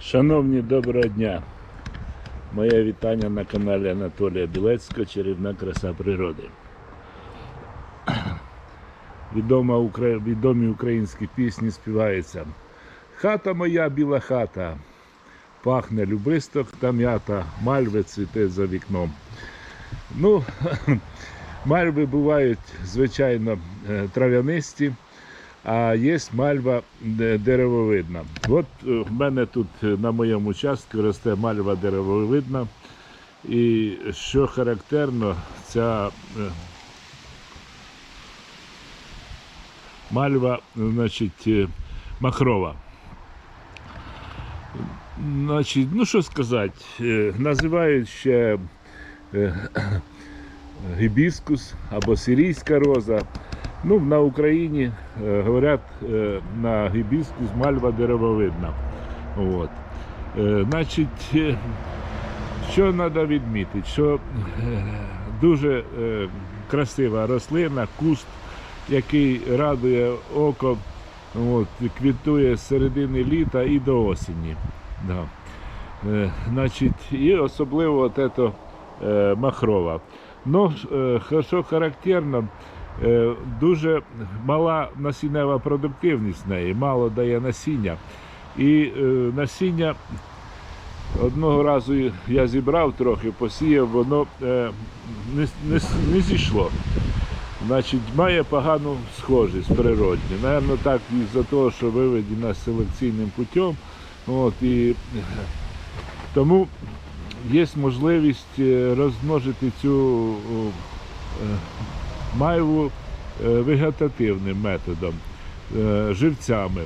Шановні, доброго дня! Моє вітання на каналі Анатолія Білецького Чарівна краса природи. Відома, відомі українські пісні співаються. Хата моя біла хата, пахне любисток та м'ята, мальви цвіте за вікном. Ну, мальви бувають, звичайно, е, трав'янисті, а є мальва деревовидна. От е, в мене тут е, на моєму участку росте мальва деревовидна. І що характерно, ця е, мальва, значить, махрова. Значить, ну що сказати, називають ще гібіскус або сирійська роза. Ну, на Україні е, говорять е, на гібіскус мальва деревовидна. От. Е, значить, що треба відмітити, що дуже красива рослина, куст, який радує око, от, квітує з середини літа і до осені. Да. Значить, і особливо от ето, махрова. Ну, що характерно, дуже мала насіннева продуктивність в неї, мало дає насіння. І е, насіння одного разу я зібрав трохи, посіяв, воно е, не, не, не зійшло. Значить, має погану схожість природню. Наверно, так із-за того, що виведена селекційним путем. От, і, е, тому є можливість е, розмножити цю майву е, вегетативним методом, е, живцями.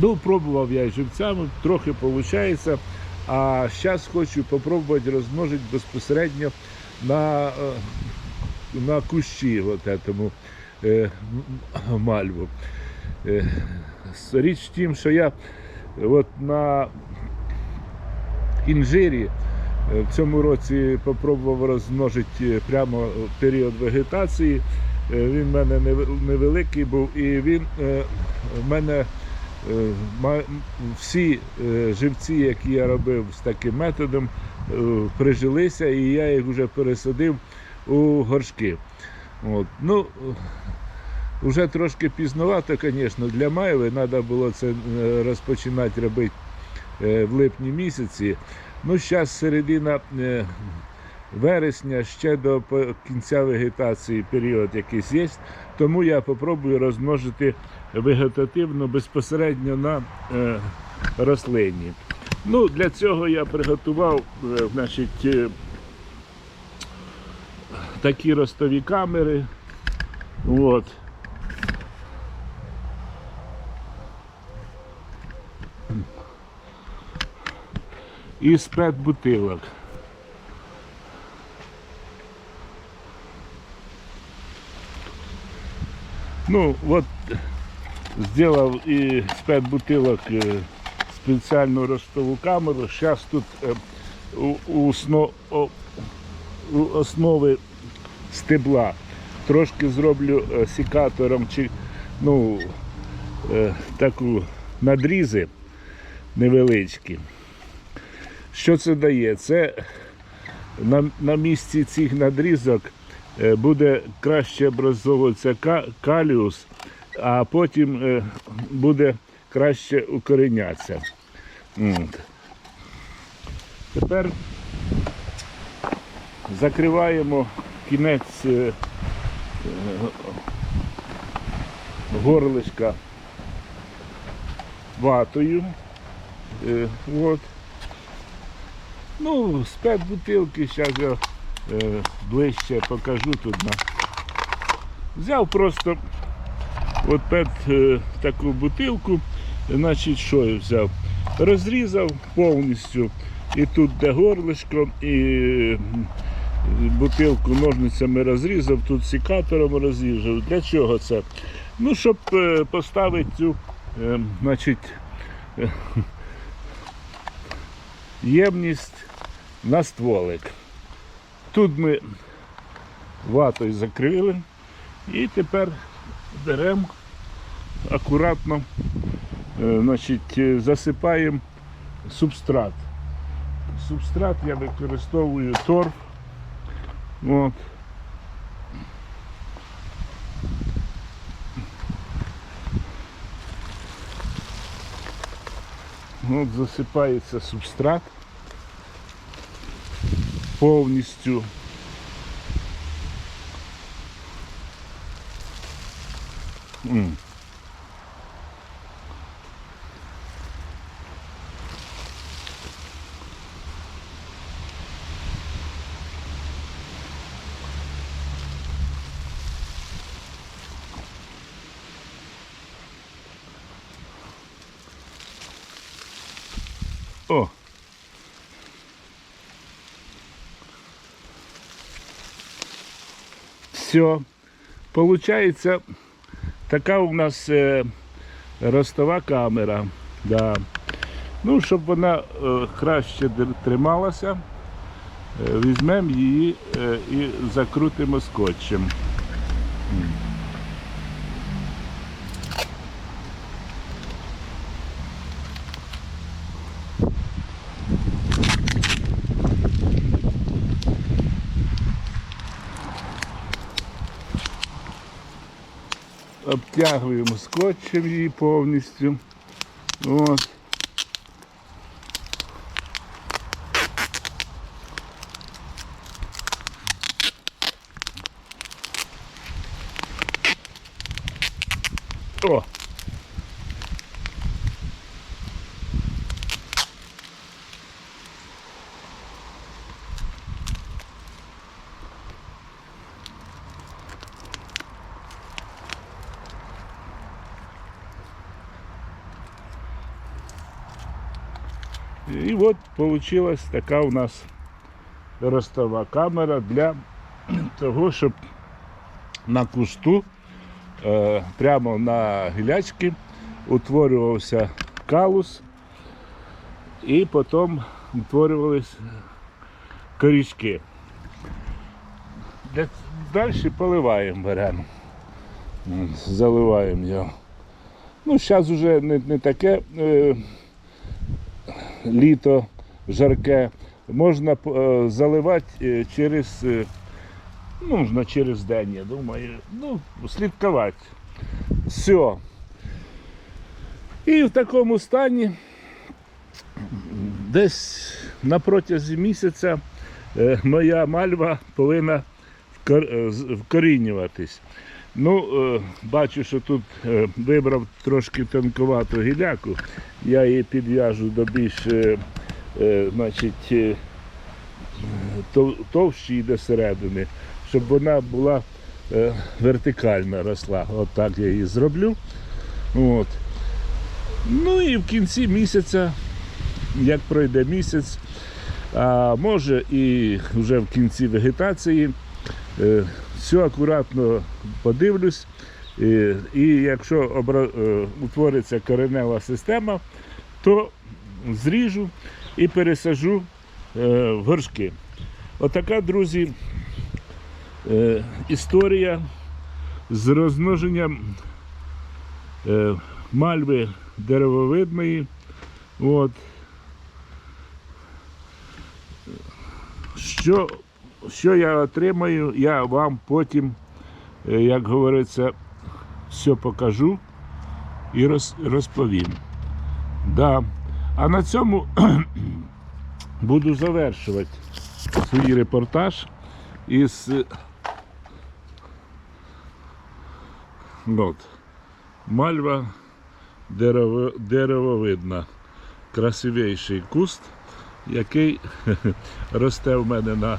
Ну, пробував я і живцями, трохи виходить. А зараз хочу спробувати розмножити безпосередньо на, е, на кущі от этому, е, мальву. Е, Річ в тім, що я от на інжирі в цьому році спробував розмножити е, прямо період вегетації. Е, Він в мене невеликий був, і він е, в мене е, всі е, живці, які я робив з таким методом, е, прижилися, і я їх вже пересадив у горшки. От. Ну, вже трошки пізновато, звісно, для майви треба було це е, розпочинати робити е, в липні місяці. Ну, зараз середина е, вересня, ще до кінця вегетації період якийсь є, тому я спробую розмножити вегетативно безпосередньо на е, рослині. Ну, для цього я приготував е, значить, такі ростові камери. От. І спет бутилок. Ну, от зробив і з бутилок е, спеціальну ростову камеру. Зараз тут е, у, основи стебла трошки зроблю е, секатором чи ну, таку надрізи невеличкі. Що це дає? Це на, на місці цих надрізок е, буде краще образовуватися каліус, а потім е, буде краще укоренятися. Тепер закриваємо кінець е, горлишка ватою. От. Ну, спет бутилки, зараз я е, ближче покажу тут. На. Взяв просто от пет е, таку бутилку, значить, що я взяв? Розрізав повністю. І тут де горлишко, і е, бутилку ножницями розрізав, тут секатором розрізав. Для чого це? Ну, щоб е, поставити цю, е, значить, е, ємність на стволик. Тут ми ватою закрили і тепер беремо акуратно, е, значить, е, засипаємо субстрат. Субстрат я використовую торф. От. От засипається субстрат повністю. М. О! Все. Получається, така у нас е, ростова камера. Да. Ну, щоб вона е, краще др- трималася, е, візьмемо її е, і закрутимо скотчем. Обтягуємо скотчем її повністю. От. О! І от вийшла така у нас ростова камера для того, щоб на кусту е, прямо на гілячки утворювався калус і потім утворювалися корічки. Далі поливаємо беремо. Заливаємо його. Ну, зараз вже не, не таке е, літо жарке. Можна е, заливати е, через, е, ну, можна через день, я думаю. Ну, слідкувати. Все. І в такому стані десь на протязі місяця моя мальва повинна вкорінюватись. Ну, е, бачу, що тут е, вибрав трошки тонкувату гіляку. Я її підв'яжу до більш е, значить, тов- товщої до середини, щоб вона була вертикально росла. От так я її зроблю. От. Ну і в кінці місяця, як пройде місяць, а може і вже в кінці вегетації, все акуратно подивлюсь. І, і якщо обра... е, утвориться коренева система, то зріжу і пересажу е, в горшки. Отака, друзі, е, історія з розмноженням е, мальви деревовидної. От. Що, що я отримаю, я вам потім, е, як говориться, все покажу і роз, розповім. Да. А на цьому буду завершувати свій репортаж із е, от, мальва дерево, деревовидна. Красивіший куст, який росте в мене на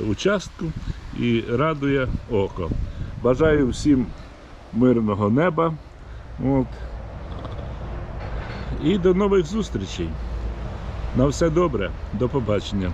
участку і радує око. Бажаю всім мирного неба. От. І до нових зустрічей. На все добре, до побачення.